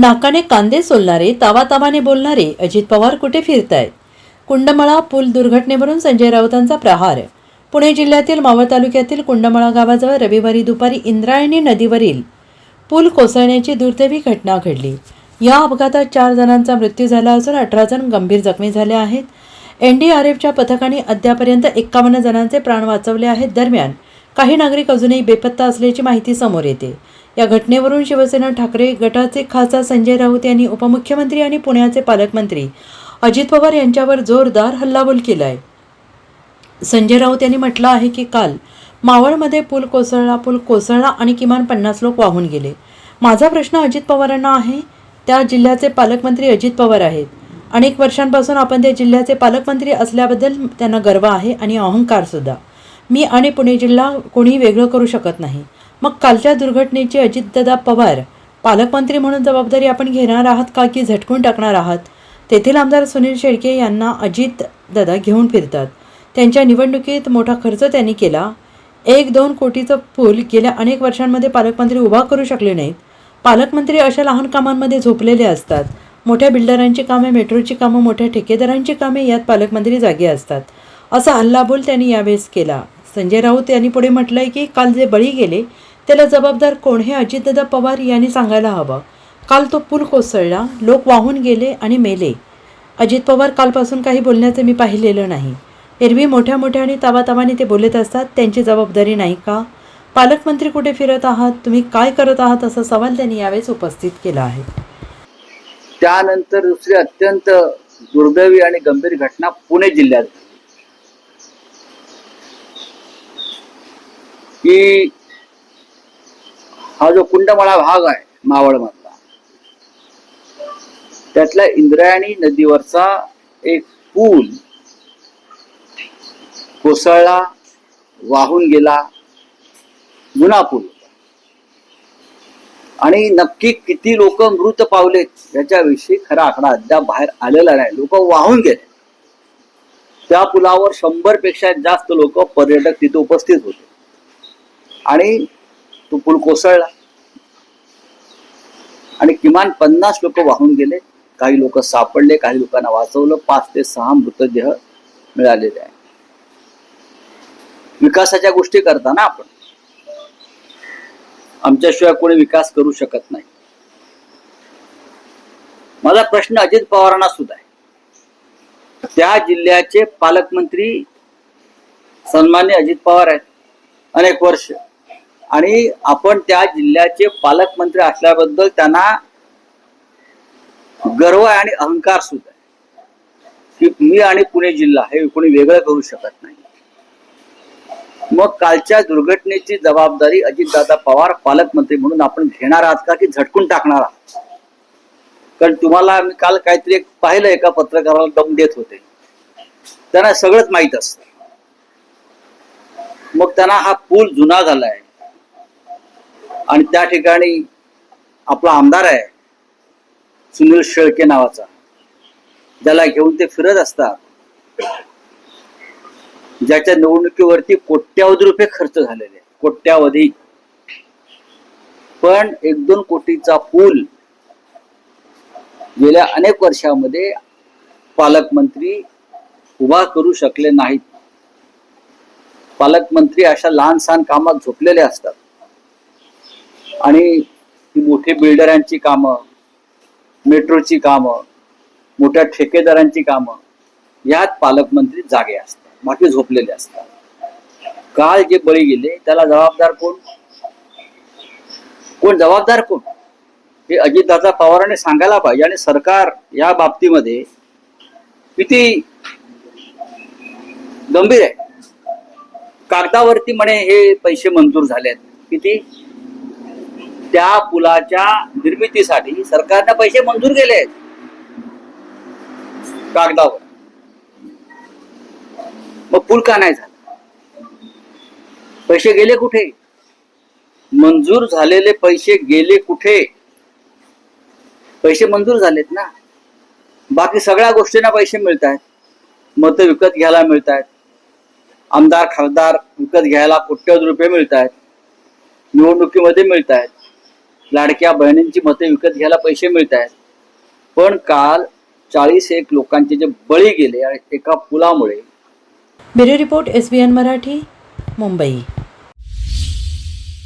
नाकाने कांदे सोलणारे तावा तावाने बोलणारे अजित पवार कुठे फिरतायत? कुंडमळा पूल दुर्घटनेवरून संजय राऊतांचा प्रहार. पुणे जिल्ह्यातील मावळ तालुक्यातील कुंडमळा गावाजवळ रविवारी दुपारी इंद्रायणी नदीवरील पूल कोसळण्याची दुर्दैवी घटना घडली. या अपघातात चार जणांचा मृत्यू झाला असून अठरा जण गंभीर जखमी झाले आहेत. एन डी आर एफच्या पथकाने अद्यापर्यंत एक्कावन्न जणांचे प्राण वाचवले आहेत. दरम्यान काही नागरिक अजूनही बेपत्ता असल्याची माहिती समोर येते. या घटनेवरून शिवसेना ठाकरे गटाचे खासदार संजय राऊत यांनी उपमुख्यमंत्री आणि पुण्याचे पालकमंत्री अजित पवार यांच्यावर जोरदार हल्लाबोल केलाय. संजय राऊत यांनी म्हटलं आहे की काल मावळमध्ये पूल कोसळला पूल कोसळला आणि किमान पन्नास लोक वाहून गेले. माझा प्रश्न अजित पवारांना आहे त्या जिल्ह्याचे पालकमंत्री अजित पवार आहेत. अनेक वर्षांपासून आपण त्या जिल्ह्याचे पालकमंत्री असल्याबद्दल त्यांना गर्व आहे आणि अहंकारसुद्धा मी आणि पुणे जिल्हा कोणी वेगळं करू शकत नाही. मग कालच्या दुर्घटनेची अजितदादा पवार पालकमंत्री म्हणून जबाबदारी आपण घेणार आहात का की झटकून टाकणार आहात? तेथील आमदार सुनील शेळके यांना अजित दादा घेऊन फिरतात. त्यांच्या निवडणुकीत मोठा खर्च त्यांनी केला. एक दोन कोटीचं पूल गेल्या अनेक वर्षांमध्ये पालकमंत्री उभा करू शकले नाहीत. पालकमंत्री अशा लहान कामांमध्ये झोपलेले असतात. मोठ्या बिल्डरांची कामे मेट्रोची कामं मोठ्या ठेकेदारांची कामे यात पालकमंत्री जागे असतात. असा हल्लाबोल त्यांनी यावेळेस केला. संजय राऊत यांनी पुढे म्हटलंय की काल जे बळी गेले त्याला जबाबदार कोण हे अजितदादा पवार यांनी सांगायला हवं. काल तो पूल कोसळला लोक वाहून गेले आणि मेले. अजित पवार कालपासून काही बोलण्याचं मी पाहिलेलं नाही. एरवी मोठ्या मोठ्या आणि तावातावाने ते बोलत असतात त्यांची जबाबदारी नाही का? पालकमंत्री कुठे फिरत आहात? तुम्ही काय करत आहात? असा सवाल त्यांनी यावेळेस उपस्थित केला आहे. त्यानंतर दुसरी अत्यंत दुर्दैवी आणि गंभीर घटना पुणे जिल्ह्यात. की हा जो कुंडमळा भाग आहे मावळ मधला त्यातल्या इंद्रायणी नदीवरचा एक पूल कोसळला वाहून गेला जुना पूल आणि नक्की किती लोक मृत पावलेत याच्याविषयी खरा आकडा अद्याप बाहेर आलेला नाही. लोक वाहून गेले. त्या पुलावर शंभरपेक्षा जास्त लोक पर्यटक तिथे उपस्थित होते. आणि तो पूल कोसळला. आणि किमान पन्नास लोक वाहून गेले. काही लोक सापडले काही लोकांना वाचवलं. पाच ते सहा मृतदेह मिळालेले आहे विकासाच्या गोष्टी करताना आपण. आमच्याशिवाय कोणी विकास करू शकत नाही. माझा प्रश्न अजित पवारांना सुद्धा आहे. त्या जिल्ह्याचे पालकमंत्री सन्मान्य अजित पवार आहेत. अनेक वर्ष आणि आपण त्या जिल्ह्याचे पालकमंत्री असल्याबद्दल त्यांना गर्व आहे आणि अहंकार सुद्धा आहे. की मी आणि पुणे जिल्हा हे कोणी वेगळं करू शकत नाही. मग कालच्या दुर्घटनेची जबाबदारी अजितदादा पवार पालकमंत्री म्हणून आपण घेणार आहात का की झटकून टाकणार आहात? कारण तुम्हाला मी काल काहीतरी एक पाहिलं एका पत्रकाराला दम देत होते. त्यांना सगळंच माहीत असतं. मग त्यांना हा पूल जुना झालाय. आणि त्या ठिकाणी आपला आमदार आहे सुनील शेळके नावाचा. ज्याला घेऊन ते फिरत असतात. ज्याच्या निवडणुकीवरती कोट्यावधी रुपये खर्च झालेले कोट्यावधी. पण एक दोन कोटीचा पूल गेल्या अनेक वर्षामध्ये पालकमंत्री उभा करू शकले नाहीत. पालकमंत्री अशा लहान सहान कामात झोपलेले असतात. आणि मोठी बिल्डरांची कामं मेट्रोची कामं मोठ्या ठेकेदारांची कामं यात पालकमंत्री जागे असतात बाकी झोपलेले असतात. काल जे बळी गेले त्याला जबाबदार कोण? कोण जबाबदार कोण? हे अजितदादा पवारांनी सांगायला पाहिजे आणि सरकार या बाबतीमध्ये किती गंभीर आहे. कागदावरती म्हणे हे पैसे मंजूर झाले आहेत किती? त्या पुलाच्या निर्मितीसाठी सरकारने पैसे मंजूर केले आहेत. कागदावर. मग पूल का नाही झाला? पैसे गेले कुठे? मंजूर झालेले पैसे गेले कुठे? पैसे मंजूर झालेत ना? बाकी सगळ्या गोष्टींना पैसे मिळत आहेत मतं विकत घ्यायला मिळत आहेत आमदार खासदार विकत घ्यायला कोट्यवधी रुपये मिळत आहेत निवडणुकीमध्ये मिळत आहेत लाडक्या बहिणींची मते विकत घ्यायला पैसे मिळत आहेत. पण काल चाळीस एक लोकांचे जे बळी गेले आणि एका पुलामुळे. Bureau report S B N Marathi Mumbai.